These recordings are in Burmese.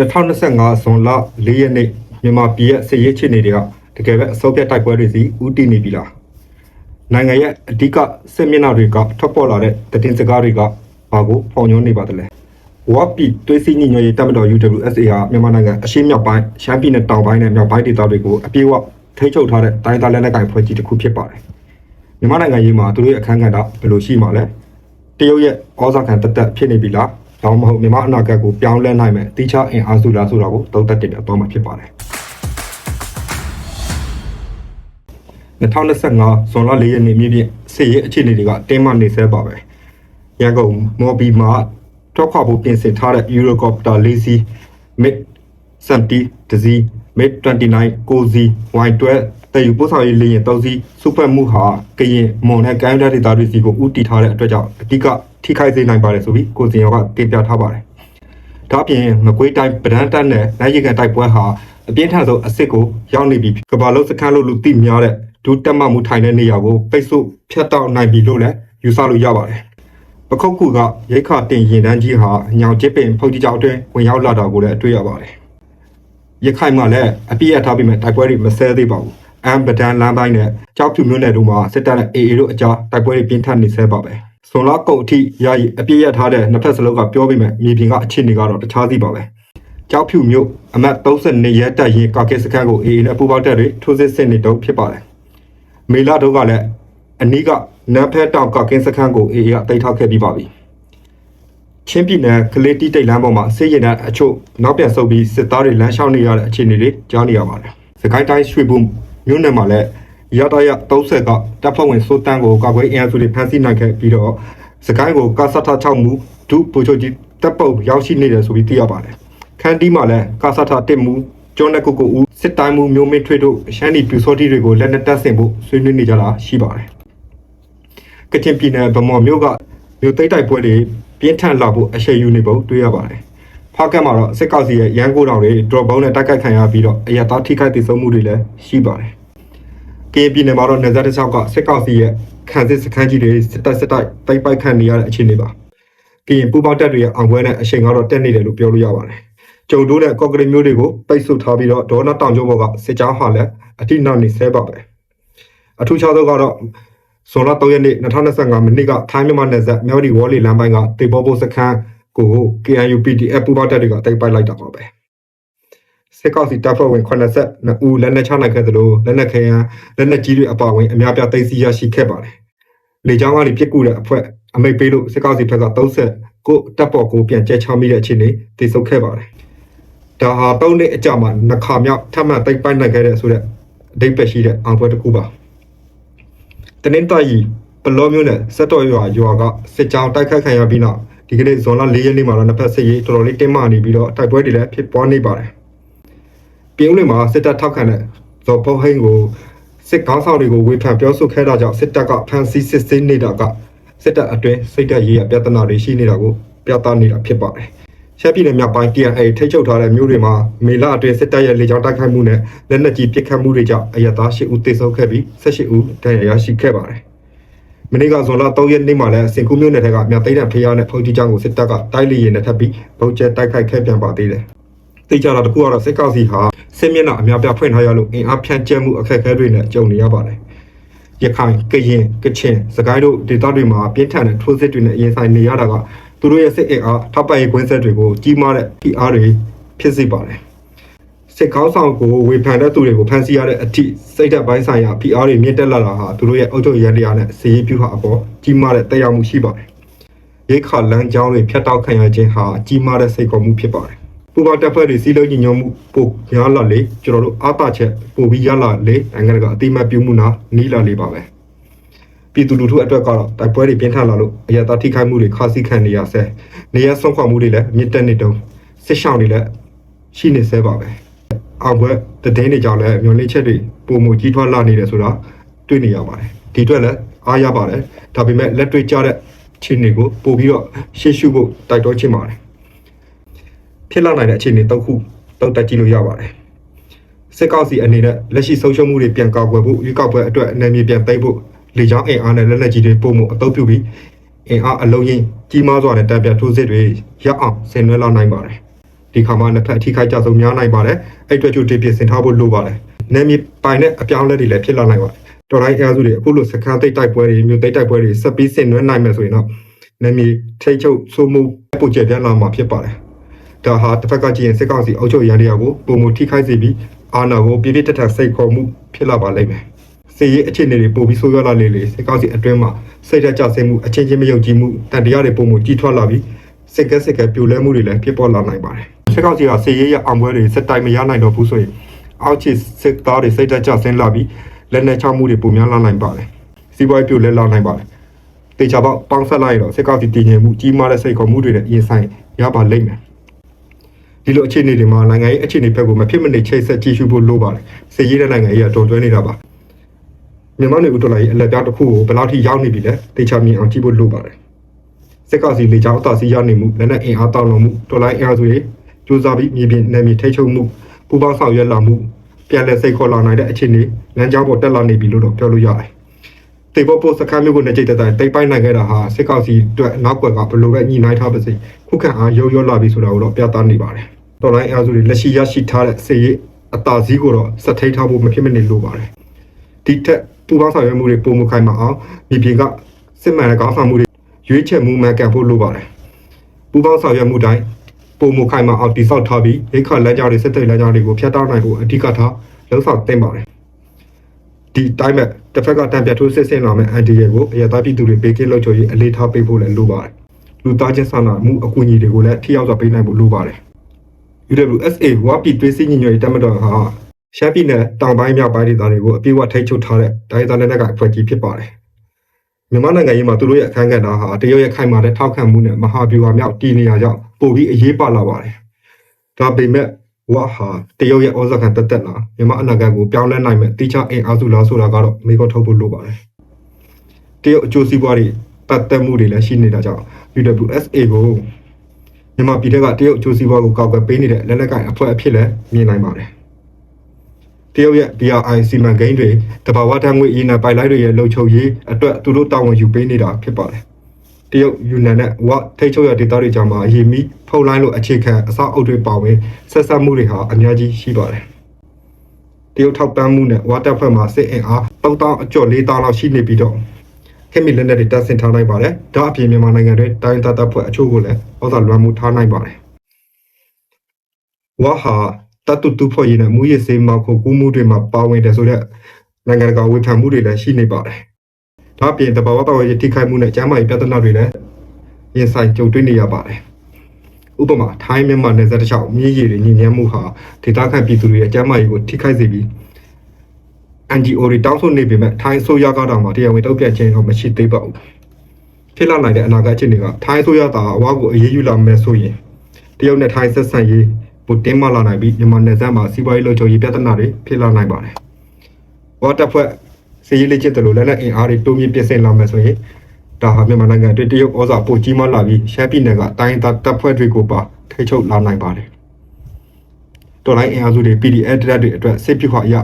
2025ဇွန်လ4ရက်နေ့မြန်မာပြည်ရဲ့စစ်ရေးအခြေအနေတွေကတကယ်ပဲအစောပြတ်တိုက်ပွဲတွေစီဦးတည်နေပြီလားနိုင်ငံရဲ့အဓိကစစ်မျက်နှာတွေကထွက်ပေါ်လာတဲ့သတင်းစကားတွေကဘာကိုဖော်ညွှန်းနေပါသလဲဝါပီတွေးစီညီညွတ်ရေးတပ်မတော် UWSA ဟာမြန်မာနိုင်ငံအရှေ့မြောက်ပိုင်းရှမ်းပြည်နယ်တောင်ပိုင်းနဲ့မြောက်ပိုင်းဒေသတွေကိုအပြည့်အဝထိန်းချုပ်ထားတဲ့တိုင်းသားလက်နက်ကိုင်ဖွဲ့ကြီးတစ်ခုဖြစ်ပါတယ်မြန်မာနိုင်ငံရေးမှာသူတို့ရဲ့အခမ်းအနားတော့ဘယ်လိုရှိမှာလဲတရုတ်ရဲ့ဩဇာခံတက်တက်ဖြစ်နေပြီလား ဒါမှမဟုတ်မြန်မာအနာဂတ်ကိုပြောင်းလဲနိုင်မယ်တိကျအင်အားစုလားဆိုတာကိုသုံးသပ်တင်ပြသွားမှာဖြစ်ပါတယ်2025ဇွန်လ4ရက်နေ့မြေပြင်စစ်ရေးအခြေအနေတွေကတင်းမာနေဆဲပါပဲရန်ကုန်မော်ဘီမှာထွက်ခွာဖို့ပြင်ဆင်ထားတဲ့ Eurocopter ၄စီး MiG 70တစီး MiG 29ကိုစီ Y12 တည်ယူပို့ဆောင်ရေးလေယာဉ်၃စီးစူပါမူဟာကရင်မွန်နဲ့ကိုင်းဒါဒေတာတွေစီကိုဦးတည်ထားတဲ့အတွက်ကြောင့်အဓိက ထိခိုက်စေနိုင်ပါတယ်ဆိုပြီးကိုစင်ရောကတင်ပြထားပါတယ်ဒါ့အပြင်မကွေးတိုင်းပဒန်းတက်နဲ့နိုင်ရီကန်တိုက်ပွဲဟာအပြင်းထန်ဆုံးအစ်စ်ကိုရောက်နေပြီးကမ္ဘာလုံးစခန်းလို့လူသိများတဲ့ဒုတက်မှမှုထိုင်တဲ့နေရာကိုပိတ်ဆို့ဖျက်တောက်နိုင်ပြီလို့လည်းယူဆလို့ရပါတယ်ပခုတ်ကူကရိတ်ခါတင်ရင်တန်းကြီးဟာညောင်ကျစ်ပင်ဖုတ်ကြီးကြောက်အတွင်းဝင်ရောက်လာတာကိုလည်းတွေ့ရပါတယ်ရခိုင်မှာလည်းအပြည့်အထားပြီးမဲ့တိုက်ပွဲတွေမဆဲသေးပါဘူးအမ်ပဒန်လမ်းပိုင်းနဲ့ကြောက်ဖြူမြို့နယ်တို့မှာစစ်တပ်နဲ့ AA တို့အကြားတိုက်ပွဲတွေပြင်းထန်နေဆဲပါပဲ ဆွန်လာကုတ်အထိယာယီအပြည့်ရထားတဲ့နှစ်ဖက်စလုံးကပြောပြီးမဲ့မြေပြင်ကအခြေအနေကတော့တခြားစီပါပဲကြောက်ဖြူမြို့အမတ်32ရဲတပ်ရင်ကာကက်စခန်းကို AA နဲ့ပူးပေါင်းတပ်တွေထိုးစစ်ဆင်နေတော့ဖြစ်ပါတယ်။မေလာတို့ကလည်းအနီးကနန်းဖဲတောင်ကာကင်းစခန်းကို AA ကတိုက်ထောက်ခဲ့ပြီးပါပြီ။ချင်းပြည်နယ်ကလေးတီးတိတ်လမ်းပေါ်မှာစစ်ရင်တဲ့အချို့နောက်ပြန်ဆုတ်ပြီးစစ်သားတွေလမ်းလျှောက်နေရတဲ့အခြေအနေတွေကြားနေရပါတယ်။စကိုင်းတိုင်းရွှေဘုံမြို့နယ်မှာလည်း ရတရ30ကတပ်ဖွဲ့ဝင်စိုးတန်းကိုကာကွယ်အင်အားစုတွေဖမ်းဆီးနိုင်ခဲ့ပြီးတော့စကိုင်းကိုကာဆတ်ထ6မူဒုဗိုလ်ချုပ်ကြီးတပ်ပုတ်ရောက်ရှိနေတယ်ဆိုပြီးသိရပါတယ်။ခန်းတီးမှာလည်းကာဆာထာတစ်မူကျောင်းနဲ့ကိုကိုဦးစစ်တိုင်းမူမျိုးမင်းထွေးတို့ရှမ်းဒီပြူစောတိတွေကိုလက်နက်တပ်ဆင်ဖို့ဆွေးနွေးနေကြတာရှိပါတယ်။ကချင်ပြည်နယ်ဗမော်မြို့ကမြို့သိမ်းတိုက်ပွဲတွေပြင်းထန်လာဖို့အရှိန်ယူနေပုံတွေ့ရပါတယ်။ဖားကတ်မှာတော့စစ်ကောက်စီရဲ့ရန်ကိုတောင်တွေဒရော့ဘုံနဲ့တိုက်ခိုက်ခံရပြီးတော့အရတားထိခိုက်ဒေဆုံးမှုတွေလည်းရှိပါတယ်။ ကရင်ပြည်နယ်မှာတော့နေဇက်တစ်ချောက်ကစစ်ကောက်စီရဲ့ခံစစ်စခန်းကြီးတွေစစ်တပ်စစ်တိုက်တိုက်ပိုက်ခံနေရတဲ့အခြေအနေပါ။ကရင်ပူပေါင်းတက်တွေရဲ့အောင်ပွဲနဲ့အချိန်ကတော့တက်နေတယ်လို့ပြောလို့ရပါတယ်။ကျုံတိုးတဲ့ကော့ကရိတ်မျိုးတွေကိုပိတ်ဆို့ထားပြီးတော့ဒေါ်နာတောင်ကျိုးဘော်ကစစ်ကြောင်းဟာလည်းအတိနောက်နေဆဲပါပဲ။အထူးခြားဆုံးကတော့ဇွန်လ3ရက်နေ့2025မိနစ်ကထိုင်းမြန်မာနယ်စပ်မြောက်ဒီဝေါ်လီလမ်းပိုင်းကတေဘောဘိုစခန်းကို KNU PDF ပူပေါင်းတက်တွေကတိုက်ပိုက်လိုက်တာပါပဲ။ စစ်ကောက်စီတပ်ဖွဲ့ဝင်82ဦးလက်နက်ချနိုင်ခဲ့သလိုလက်နက်ခဲယမ်းလက်နက်ကြီးတွေအပါအဝင်အများပြားသိမ်းဆည်းရရှိခဲ့ပါတယ်။လေကြောင်းကနေပြစ်ကူတဲ့အဖွဲ့အမိတ်ပေးလို့စစ်ကောက်စီဘက်က30ကိုတပ်ပေါ်ကိုပြန်ကျဲချမိတဲ့အခြေအနေတည်ဆုပ်ခဲ့ပါတယ်။ဒါဟာ၃နှစ်အကြာမှာနှစ်ခါမြောက်ထပ်မံတိုက်ပိုက်နိုင်ခဲ့တဲ့ဆိုတဲ့အဓိပ္ပာယ်ရှိတဲ့အောင်ပွဲတစ်ခုပါ။တနင်္သာရီပလောမျိုးနဲ့စက်တော်ရွာရွာကစစ်ကြောင်းတိုက်ခတ်ခံရပြီးနောက်ဒီကနေ့ဇွန်လ၄ရက်နေ့မှာတော့နှစ်ဖက်စစ်ရေးတော်တော်လေးတင်းမာနေပြီးတော့တိုက်ပွဲတွေလည်းဖြစ်ပွားနေပါတယ်။ ပြည်ဦးလွင်မှာစစ်တပ်ထောက်ခံတဲ့ဇော်ဖောဟိန်းကိုစစ်ကောင်းဆောင်တွေကိုဝေဖန်ပြောဆိုခဲ့တာကြောင့်စစ်တပ်ကဖမ်းဆီးစစ်ဆေးနေတာကစစ်တပ်အတွင်းစိတ်ဓာတ်ရေးရပြဿနာတွေရှိနေတာကိုပြသနေတာဖြစ်ပါတယ်။ရှမ်းပြည်နယ်မြောက်ပိုင်း TNA ထိချုပ်ထားတဲ့မြို့တွေမှာမေလအတွင်းစစ်တပ်ရဲ့လေကြောင်းတိုက်ခိုက်မှုနဲ့လက်နက်ကြီးပစ်ခတ်မှုတွေကြောင့်အရသား၈ဦးသေဆုံးခဲ့ပြီး၁၈ဦးဒဏ်ရာရရှိခဲ့ပါတယ်။မနေ့ကဇွန်လ3ရက်နေ့မှာလည်းစင်ကူးမြို့နယ်ထက်ကမြသိန်းတံဖျားနဲ့ဖုန်ကြီးကျောင်းကိုစစ်တပ်ကတိုက်လေရင်နဲ့ထပ်ပြီးဗုံးကျဲတိုက်ခိုက်ခဲ့ပြန်ပါသေးတယ်။သိကြတာတခုကတော့စစ်ကောက်စီဟာ စစ်မျက်နှာအများပြဖွင့်ထားရလို့အင်အားဖြန့်ကျက်မှုအခက်အခဲတွေနဲ့ကြုံနေရပါတယ်။ရခိုင်ကရင်ကချင်စကိုင်းတို့ဒေသတွေမှာပြင်းထန်တဲ့ထိုးစစ်တွေနဲ့ရင်ဆိုင်နေရတာကသူတို့ရဲ့စစ်အင်အားထောက်ပံ့ရေးကွင်းဆက်တွေကိုကြီးမားတဲ့ PR တွေဖြစ်စေပါတယ်စစ်ကောင်းဆောင်ကိုဝေဖန်တဲ့သူတွေကိုဖမ်းဆီးရတဲ့အထိစိတ်ဓာတ်ပိုင်းဆိုင်ရာ PR တွေမြင့်တက်လာတာဟာသူတို့ရဲ့အုပ်ချုပ်ရန်တရားနဲ့စီရေးပြုဟာအပေါ်ကြီးမားတဲ့တက်ရောက်မှုရှိပါတယ်ရိတ်ခါလမ်းကြောင်းတွေဖြတ်တောက်ခံရခြင်းဟာကြီးမားတဲ့စိတ်ခေါ်မှုဖြစ်ပါတယ် ပူပါတပ်ဖွဲ့တွေစီးလုံးညီညွတ်မှုပိုများလာလေကျွန်တော်တို့အားတာချက်ပိုပြီးရလာလေနိုင်ငံကအတိမတ်ပြုမှုနာနီးလာလေပါပဲပြည်သူလူထုအတွက်ကတော့တိုက်ပွဲတွေပြင်းထန်လာလို့အရသာထိခိုက်မှုတွေခါးစည်းခံနေရဆဲနေရဆုံးခွာမှုတွေလည်းမြင့်တက်နေတုံးစစ်ရှောင်းတွေလည်းရှိနေဆဲပါပဲအောင်ဘွဲတည်င်းတွေကြောင့်လည်းမျိုးလေးချက်တွေပုံမကြီးထွားလာနေတယ်ဆိုတာတွေ့နေရပါတယ်ဒီအတွက်လည်းအားရပါတယ်ဒါပေမဲ့လက်တွေ့ကြတဲ့ချင်းတွေကိုပို့ပြီးတော့ရှေ့ရှုဖို့တိုက်တွန်းချင်ပါတယ် ဖြစ်လာနိုင်တဲ့အခြေအနေတောက်ခုတောက်တက်ကြည့်လို့ရပါတယ်စစ်ကောက်စီအနေနဲ့လက်ရှိဆုံးရှုံးမှုတွေပြန်ကောက်ွယ်ဖို့ရွေးကောက်ပွဲအတွက်အနေမြေပြန်သိမ်းဖို့လေကြောင်းအင်အားနဲ့လက်လက်ကြီးတွေပုံမှုအသုံးပြုပြီးအင်အားအလုံးရင်းကြီးမားစွာနဲ့တံပြန်ထိုးစစ်တွေရအောင်ဆင်နွှဲလာနိုင်ပါတယ်ဒီခါမှာနှစ်ဖက်အထိခိုက်ကြဆုံးများနိုင်ပါတယ်အဲ့အတွက်ကြိုတင်ပြင်ဆင်ထားဖို့လိုပါတယ်နေမြေပိုင်တဲ့အပြောင်းအလဲတွေလည်းဖြစ်လာနိုင်ပါတယ်တော်လိုင်းအားစုတွေအခုလိုစကန်သိပ်တိုက်ပွဲတွေမြို့သိပ်တိုက်ပွဲတွေဆက်ပြီးဆင်နွှဲနိုင်မယ်ဆိုရင်တော့နေမြေထိတ်ချုပ်ဆိုးမှုပိုကျပြန့်လာမှာဖြစ်ပါတယ် ဒါဟာတစ်ဖက်ကကြည့်ရင်စစ်ကောင်စီအုပ်ချုပ်ရန်တရားကိုပုံမထိခိုက်စေပြီးအာဏာကိုပြည့်ပြည့်တတ်တတ်စိတ်ခေါ်မှုဖြစ်လာပါလိမ့်မယ်စီရေးအခြေအနေတွေပိုပြီးဆိုးရွားလာလေလေစစ်ကောင်စီအတွင်းမှာစိတ်ဓာတ်ကျဆင်းမှုအချင်းချင်းမယုံကြည်မှုတန်တရားတွေပုံမကြီးထွားလာပြီးစိတ်ကဲစိတ်ကဲပြိုလဲမှုတွေလည်းဖြစ်ပေါ်လာနိုင်ပါတယ်စစ်ကောင်စီကစီရေးရအောင်ပွဲတွေစက်တိုင်မရနိုင်တော့ဘူးဆိုရင်အောက်ခြေစစ်သားတွေစိတ်ဓာတ်ကျဆင်းလာပြီးလက်နက်ချမှုတွေပုံများလာနိုင်ပါတယ်စီးပွားရေးပြိုလဲလာနိုင်ပါတယ်တေချာပေါက်ပေါင်းဆက်လိုက်တော့စစ်ကောင်စီတည်ငြိမ်မှုကြီးမားတဲ့စိတ်ခေါ်မှုတွေနဲ့ရင်ဆိုင်ရပါလိမ့်မယ် ဒီလိုအခြေအနေတွေမှာနိုင်ငံရေးအခြေအနေဘက်ကိုမဖြစ်မနေချိတ်ဆက်ကြည့်ရှုဖို့လိုပါတယ်စီရေးတဲ့နိုင်ငံရေးကတော်တွဲနေတာပါမြန်မာနယ်ဦးတော်လိုက်အလက်ပြတစ်ခုကိုဘယ်လောက်ထိရောက်နေပြီလဲတေချာမြင်အောင်ကြည့်ဖို့လိုပါတယ်စစ်ကောင်စီလေကြောင်းအသာစီးရနေမှုလက်နက်အင်အားတောင်းလို့မှုတော်လိုင်းအင်အားစုတွေစူးစမ်းပြီးမြေပြင်နယ်မြေထိချုပ်မှုပူပေါင်းဆောင်ရွက်လာမှုပြန်လည်စိတ်ခေါ်လာနိုင်တဲ့အခြေအနေလမ်းကြောင်းပေါ်တက်လာနေပြီလို့တော့ပြောလို့ရတယ်။ တေဘောပိုစခန်းမျိုးကိုနေကြတဲ့တိုင်တိတ်ပိုင်းနိုင်ခဲ့တာဟာစစ်ကောင်စီအတွက်နောက်ကွက်ကဘလို့ပဲညှိနှိုင်းထားပါစေခုခံအားရုံရောလာပြီဆိုတာကိုတော့ပြသနေပါတယ်။တော်လိုင်းအားစုတွေလက်ရှိရရှိထားတဲ့စေရေးအတာစည်းကိုတော့စက်ထိန်ထားဖို့မဖြစ်မနေလိုပါတယ်။ဒီထက်ပူပေါင်းဆောင်ရွက်မှုတွေပုံမခိုင်မအောင်မြေပြင်ကစစ်မှန်တဲ့ကောင်းဆောင်မှုတွေရွေးချယ်မှုမှန်ကန်ဖို့လိုပါတယ်။ပူပေါင်းဆောင်ရွက်မှုတိုင်းပုံမခိုင်မအောင်တိစောက်ထားပြီးရိခါလမ်းကြောင်းတွေစစ်တဲ့လမ်းကြောင်းတွေကိုဖျက်တောက်နိုင်ဖို့အဓိကထားလှုံ့ဆော်တင်ပါတယ်။ ဒီတိုင်းမဲ့တစ်ဖက်ကတံပြတ်ထိုးစစ်ဆင်လာမဲ့အန်တီရဲ့ကိုအရသာပြည်သူတွေပေးကင်းလို့ချိုရေးအလေးထားပေးဖို့လည်းလိုပါတယ်။လူသားချင်းစာနာမှုအကူအညီတွေကိုလည်းထိရောက်စွာပေးနိုင်ဖို့လိုပါတယ်။ UWSA ဝါပီသွေးစည်းညီညွတ်ရေးတပ်မတော်ဟာရှမ်းပြည်နယ်တောင်ပိုင်းမြောက်ပိုင်းဒေသတွေကိုအပြည့်အဝထိန်းချုပ်ထားတဲ့ဒိုင်းသားလက်နက်ကအဖွဲ့ကြီးဖြစ်ပါတယ်။မြန်မာနိုင်ငံရေးမှာသူတို့ရဲ့အခမ်းကဏ္ဍဟာတရုတ်ရဲ့ခိုင်မာတဲ့ထောက်ခံမှုနဲ့မဟာဗျူဟာမြောက်တည်နေရကြောင်းပိုပြီးအရေးပါလာပါတယ်။ဒါပေမဲ့ ဝါဟာတရုတ်ရဲ့ဩဇာခံတက်တက်လာမြန်မာအနာဂတ်ကိုပြောင်းလဲနိုင်မဲ့တိကျအင်အားစုလားဆိုတာကတော့မေကောထုတ်ဖို့လိုပါတယ်။တရုတ်အကျိုးစီးပွားတွေပတ်သက်မှုတွေလည်းရှိနေတာကြောင့် UWSA ကိုမြန်မာပြည်ထက်ကတရုတ်အကျိုးစီးပွားကိုကောက်ကွယ်ပေးနေတဲ့လက်နက်ကိုင်အဖွဲ့အဖြစ်လည်းမြင်နိုင်ပါတယ်။တရုတ်ရဲ့ BRI စီမံကိန်းတွေတဘာဝတန်းငွေအင်းနဲ့ပိုက်လိုက်တွေရဲ့လုံခြုံရေးအတွက်သူတို့တာဝန်ယူပေးနေတာဖြစ်ပါတယ်။ တရုတ်ယူနန်နဲ့ဝထိတ်ချုပ်ရဒေသတွေကြောင့်မှာအရေးမီဖုန်လိုင်းလိုအခြေခံအစောက်အုပ်တွေပါဝင်ဆက်ဆက်မှုတွေဟာအများကြီးရှိပါတယ်။တရုတ်ထောက်ပံ့မှုနဲ့ဝါတပ်ဖွဲ့မှာစစ်အင်အား3000အကျော်4000လောက်ရှိနေပြီးတော့ခင်မီလက်နက်တွေတပ်ဆင်ထားနိုင်ပါတယ်။ဒါအပြင်မြန်မာနိုင်ငံတွင်တိုင်းသားတပ်ဖွဲ့အချို့ကိုလည်းဩဇာလွှမ်းမှုထားနိုင်ပါတယ်။ဝါဟာတတ်တူတူဖွဲ့ရည်နဲ့မူရည်စေးမောက်ခုကူးမှုတွေမှာပါဝင်တယ်ဆိုတဲ့နိုင်ငံတကာဝေဖန်မှုတွေလည်းရှိနေပါတယ်။ ဒါအပြင်တဘာဝတော်ရဲ့ထိခိုက်မှုနဲ့ကျန်းမာရေးပြဿနာတွေလည်းရင်ဆိုင်ကြုံတွေ့နေရပါတယ်။ဥပမာထိုင်းမြန်မာနယ်စပ်တစ်လျှောက်မြည်ရည်တွေညဉ့်ညမ်းမှုဟာဒေသခံပြည်သူတွေရဲ့ကျန်းမာရေးကိုထိခိုက်စေပြီး NGO တွေတောင်းဆိုနေပေမဲ့ထိုင်းအစိုးရကတော့မှတရားဝင်တုံ့ပြန်ခြင်းတော့မရှိသေးပါဘူးဖြစ်လာနိုင်တဲ့အနာဂတ်အခြေအနေကထိုင်းအစိုးရသာအဝါကိုအရေးယူလာမယ်ဆိုရင်တရုတ်နဲ့ထိုင်းဆက်ဆံရေးပိုတင်းမာလာနိုင်ပြီးမြန်မာနယ်စပ်မှာစီးပွားရေးလှုပ်ရှားရေးပြဿနာတွေဖြစ်လာနိုင်ပါတယ်ဝါတပ်ဖွဲ့ စီးရေးလက်ကျင့်တယ်လို့လည်းလက်အင်အားတွေတိုးမြင့်ပြင်ဆင်လာမယ်ဆိုရင်ဒါဟာမြန်မာနိုင်ငံအတွင်းတရုတ်ဩဇာပိုကြီးမားလာပြီးရှမ်းပြည်နယ်ကတိုင်းသားတပ်ဖွဲ့တွေကိုပါထိချုပ်လာနိုင်ပါတယ်တော်လိုင်းအင်အားစုတွေ PDF တပ်တွေအတွက်စစ်ပြခါအရ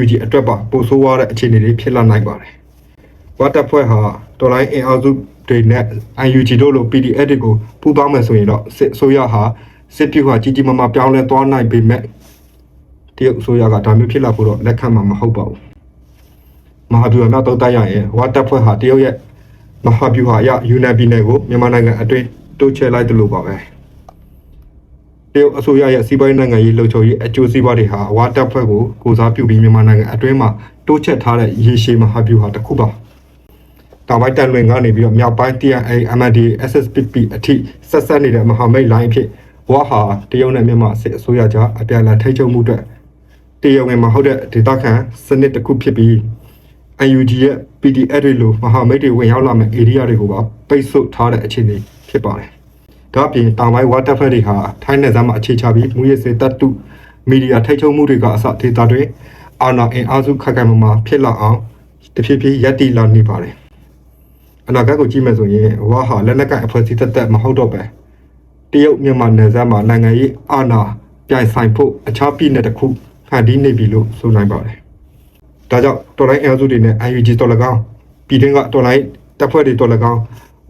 UNG အတွက်ပါပိုဆိုးရတဲ့အခြေအနေတွေဖြစ်လာနိုင်ပါတယ်။ဝတ်တပ်ဖွဲ့ဟာတော်လိုင်းအင်အားစုတွေနဲ့ UNG တို့လို PDF တွေကိုပူးပေါင်းမယ်ဆိုရင်တော့စစ်အစိုးရဟာစစ်ပြခါကြီးကြီးမားမားပြောင်းလဲသွားနိုင်ပေမဲ့တရုတ်အစိုးရကဒါမျိုးဖြစ်လာဖို့တော့လက်ခံမှာမဟုတ်ပါဘူး။ မဟာဗျူဟာမြောက်သုံးတရရင်ဝတ်တပ်ဖွဲ့ဟာတရုတ်ရဲ့မဟာဗျူဟာအရယူနန်ပြည်နယ်ကိုမြန်မာနိုင်ငံအတွင်းတိုးချဲ့လိုက်တယ်လို့ပါပဲ။တရုတ်အစိုးရရဲ့စီးပွားရေးနိုင်ငံရေးလှုပ်ရှားရေးအကျိုးစီးပွားတွေဟာဝါတပ်ဖွဲ့ကိုကိုစားပြုပြီးမြန်မာနိုင်ငံအတွင်းမှာတိုးချဲ့ထားတဲ့ရေရှည်မဟာဗျူဟာတစ်ခုပါ။တောင်ပိုင်းတန်လွင်ကနေပြီးတော့မြောက်ပိုင်း TNA MND SSPP အထိဆက်ဆက်နေတဲ့မဟာမိတ်လိုင်းအဖြစ်ဝါဟာတရုတ်နဲ့မြန်မာစစ်အစိုးရကြားအပြန်အလှန်ထိချုပ်မှုအတွက်တရုတ်ငယ်မှာဟုတ်တဲ့ဒေသခံစနစ်တစ်ခုဖြစ်ပြီး UNG ရဲ့ PDF တွေလိုမဟာမိတ်တွေဝင်ရောက်လာမဲ့ area တွေကိုပါပိတ်ဆို့ထားတဲ့အခြေအနေဖြစ်ပါတယ်။ဒါ့အပြင်တောင်ပိုင်းဝါတပ်ဖွဲ့တွေဟာထိုင်းနယ်စပ်မှာအခြေချပြီးမူရစေတတ်တုမီဒီယာထိတ်ချုံမှုတွေကအစဒေတာတွေအာဏာအင်အားစုခက်ခဲမှမှဖြစ်လာအောင်တဖြည်းဖြည်းရပ်တည်လာနေပါတယ်။အနာဂတ်ကိုကြည့်မယ်ဆိုရင်ဝါဟာလက်နက်ကင်အဖွဲ့အစည်းသက်သက်မဟုတ်တော့ပဲတရုတ်မြန်မာနယ်စပ်မှာနိုင်ငံရေးအာဏာပြိုင်ဆိုင်ဖို့အခြားပြည်နယ်တစ်ခုဖန်တီးနေပြီလို့ဆိုနိုင်ပါတယ်။ ဒါကြောင့်တော်လိုင်းအင်အားစုတွေနဲ့ UNG တော်၎င်းပြည်တွင်းကတော်လိုင်းတပ်ဖွဲ့တွေတော်၎င်း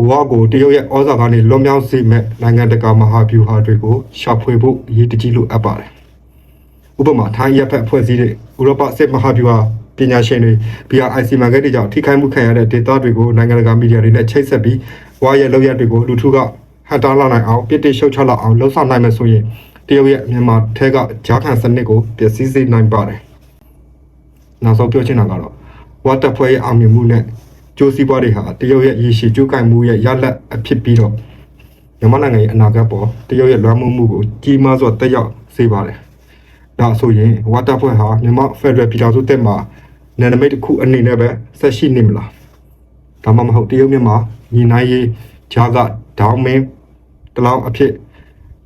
ဝါကိုတရုတ်ရဲ့ဩဇာကနေလွန်မြောက်စေမဲ့နိုင်ငံတကာမဟာဗျူဟာတွေကိုရှာဖွေဖို့အရေးတကြီးလိုအပ်ပါတယ်။ဥပမာထိုင်းရပ်ဖက်အဖွဲ့အစည်းတွေဥရောပစစ်မဟာဗျူဟာပညာရှင်တွေ BRIC မှာခဲ့တဲ့ကြောင့်ထိခိုက်မှုခံရတဲ့ဒေသတွေကိုနိုင်ငံတကာမီဒီယာတွေနဲ့ချိတ်ဆက်ပြီးဝါရဲ့လောက်ရတွေကိုလူထုကဟန်တာလာနိုင်အောင်ပြစ်တိရှုတ်ချလောက်အောင်လှုံ့ဆော်နိုင်မယ်ဆိုရင်တရုတ်ရဲ့မြန်မာထဲကဂျားခံစနစ်ကိုပျက်စီးစေနိုင်ပါတယ်။ နောက်ဆုံးပြောချင်တာကတော့ဝါတပ်ဖွဲ့ရဲ့အောင်မြင်မှုနဲ့ကျိုးစည်းပွားတွေဟာတရုတ်ရဲ့ရည်ရှိကျိုးကင်မှုရဲ့ရလက်အဖြစ်ပြီးတော့မြန်မာနိုင်ငံရဲ့အနာဂတ်ပေါ်တရုတ်ရဲ့လွှမ်းမိုးမှုကိုကြီးမားစွာတက်ရောက်စေပါတယ်။ဒါဆိုရင်ဝါတပ်ဖွဲ့ဟာမြန်မာဖက်ဒရယ်ပြည်ထောင်စုတက်မှာနယ်နိမိတ်တစ်ခုအနေနဲ့ပဲဆက်ရှိနေမလား။ဒါမှမဟုတ်တရုတ်မြန်မာညီနိုင်ရေးဂျာကဒေါင်းမင်းတလောင်းအဖြစ်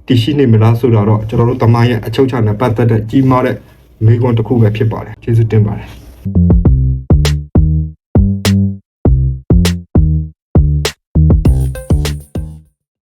တည်ရှိနေမလားဆိုတော့ကျွန်တော်တို့တမန်ရဲ့အချုပ်ချာနဲ့ပတ်သက်တဲ့ကြီးမားတဲ့ မိကွန်းတစ်ခုပဲဖြစ်ပါတယ်။ကျေးဇူးတင်ပါတယ်။